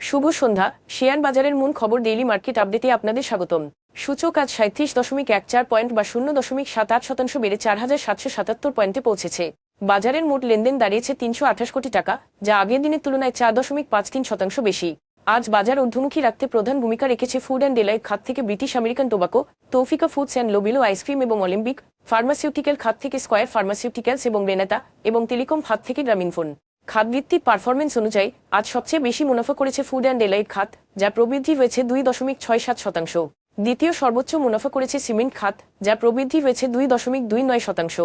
শুভ সন্ধ্যা। Share বাজারের মূল খবর ডেইলি মার্কেট আপডেটে আপনাদের স্বাগতম। সূচক আজ সাঁত্রিশ দশমিক এক চার পয়েন্ট বা শূন্য দশমিক সাত আট শতাংশ বেড়ে চার হাজার সাতশো সাতাত্তর পয়েন্টে পৌঁছেছে। বাজারের মোট লেনদেন দাঁড়িয়েছে তিনশো আঠাশ কোটি টাকা, যা আগের দিনের তুলনায় চার দশমিক পাঁচ তিন শতাংশ বেশি। আজ বাজার ঊর্ধ্বমুখী রাখতে প্রধান ভূমিকা রেখেছে ফুড অ্যান্ড ডেলাইট খাত থেকে British American Tobacco, Taufika foods and লোবিলো ice cream এবং অলিম্পিক ফার্মাসিউটিক্যাল খাত থেকে স্কয়ার ফার্মাসিউটিক্যালস এবং রেনাতা এবং টেলিকম খাত থেকে গ্রামীণফোন খাতভিত্তিক পারফরমেন্স অনুযায়ী আজ সবচেয়ে বেশি মুনাফা করেছে ফুড অ্যান্ড ডেলাইট খাত, যা প্রবৃদ্ধি হয়েছে দুই দশমিক ছয় সাত শতাংশ। দ্বিতীয় সর্বোচ্চ মুনাফা করেছে সিমেন্ট খাত, যা প্রবৃদ্ধি হয়েছে দুই দশমিক দুই নয় শতাংশ।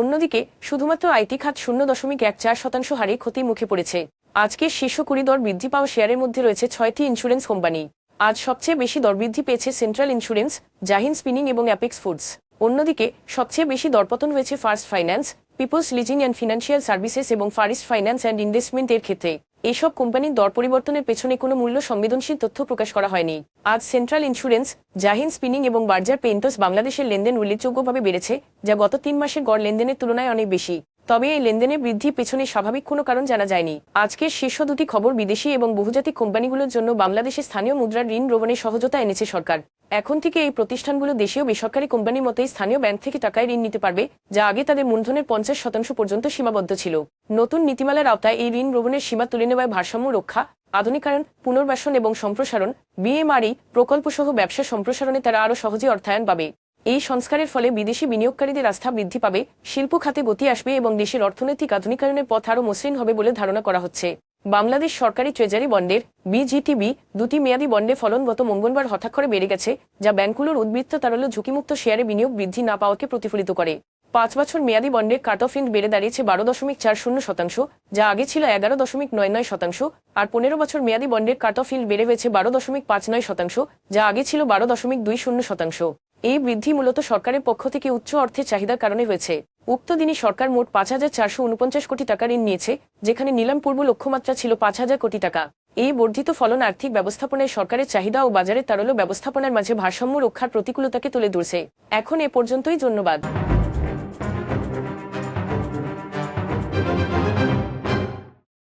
অন্যদিকে, শুধুমাত্র আইটি খাত শূন্য দশমিক এক চার শতাংশ হারে ক্ষতির মুখে পড়েছে। আজকের শীর্ষ কুড়ি দর বৃদ্ধি পাওয়া শেয়ারের মধ্যে রয়েছে ছয়টি ইন্স্যুরেন্স কোম্পানি আজ সবচেয়ে বেশি দর বৃদ্ধি পেয়েছে সেন্ট্রাল ইন্স্যুরেন্স জাহিন স্পিনিং এবং অ্যাপেক্স ফুডস অন্যদিকে, সবচেয়ে বেশি দরপতন হয়েছে first finance peoples leasing and financial services এবং ফারিস্ট ফাইন্যান্স অ্যান্ড ইনভেস্টমেন্টের ক্ষেত্রে এসব কোম্পানির দর পরিবর্তনের পেছনে কোনো মূল্য সংবেদনশীল তথ্য প্রকাশ করা হয়নি। আজ সেন্ট্রাল ইন্স্যুরেন্স জাহিন স্পিনিং এবং বার্জার পেন্টস বাংলাদেশের লেনদেন উল্লেখযোগ্যভাবে বেড়েছে, যা গত তিন মাসের গড় লেনদেনের তুলনায় অনেক বেশি। তবে এই লেনদেনের বৃদ্ধি পেছনে স্বাভাবিক কোনো কারণ জানা যায়নি। আজকের শীর্ষ দুটি খবর বিদেশি এবং বহুজাতিক কোম্পানিগুলোর জন্য বাংলাদেশে স্থানীয় মুদ্রার ঋণ গ্রহণে সহজতা এনেছে সরকার। এখন থেকে এই প্রতিষ্ঠানগুলো দেশীয় বেসরকারি কোম্পানির মতোই স্থানীয় ব্যাংক থেকে টাকায় ঋণ নিতে পারবে, যা আগে তাদের মূলধনের পঞ্চাশ শতাংশ পর্যন্ত সীমাবদ্ধ ছিল। নতুন নীতিমালার আওতায় এই ঋণ গ্রহণের সীমা তুলে নেওয়ায় ভারসাম্য রক্ষা, আধুনিকায়ন, পুনর্বাসন এবং সম্প্রসারণ, বিএমআরই প্রকল্পসহ ব্যবসা সম্প্রসারণে তারা আরও সহজে অর্থায়ন পাবে। এই সংস্কারের ফলে বিদেশি বিনিয়োগকারীদের আস্থা বৃদ্ধি পাবে, শিল্প খাতে গতি আসবে এবং দেশের অর্থনৈতিক আধুনিকায়নের পথ আরও মসৃণ হবে বলে ধারণা করা হচ্ছে। বাংলাদেশ সরকারি ট্রেজারি বন্ডের বিজিটিবি দুটি মেয়াদী বন্ডে ফলন গত মঙ্গলবার হঠাৎ করে বেড়ে গেছে, যা ব্যাংকগুলোর উদ্বৃত্ত তারল্য ঝুঁকিমুক্ত শেয়ারে বিনিয়োগ বৃদ্ধি না পাওয়াকে প্রতিফলিত করে। পাঁচ বছর মেয়াদী বন্ডের কাট অফ ইন্ড বেড়ে দাঁড়িয়েছে বারো দশমিক চার শূন্য শতাংশ, যা আগে ছিল এগারো দশমিক নয় নয় শতাংশ, আর পনেরো বছর মেয়াদী বন্ডের কাট অফ ইল্ড বেড়ে হয়েছে বারো দশমিক পাঁচ নয় শতাংশ, যা আগে ছিল বারো দশমিক দুই শূন্য শতাংশ। এই বৃদ্ধি মূলত সরকারের পক্ষ থেকে উচ্চ অর্থের চাহিদার কারণে হয়েছে। উক্ত দিনই সরকার মোট পাঁচ হাজার চারশো উনপঞ্চাশ কোটি টাকা ঋণ নিয়েছে, যেখানে নিলাম পূর্ব লক্ষ্যমাত্রা ছিল পাঁচ হাজার কোটি টাকা। এই বর্ধিত ফলন আর্থিক ব্যবস্থাপনায় সরকারের চাহিদা ও বাজারের তারল্য ব্যবস্থাপনার মাঝে ভারসাম্য রক্ষার প্রতিকূলতাকে তুলে ধরছে। এখন এ পর্যন্তই, ধন্যবাদ।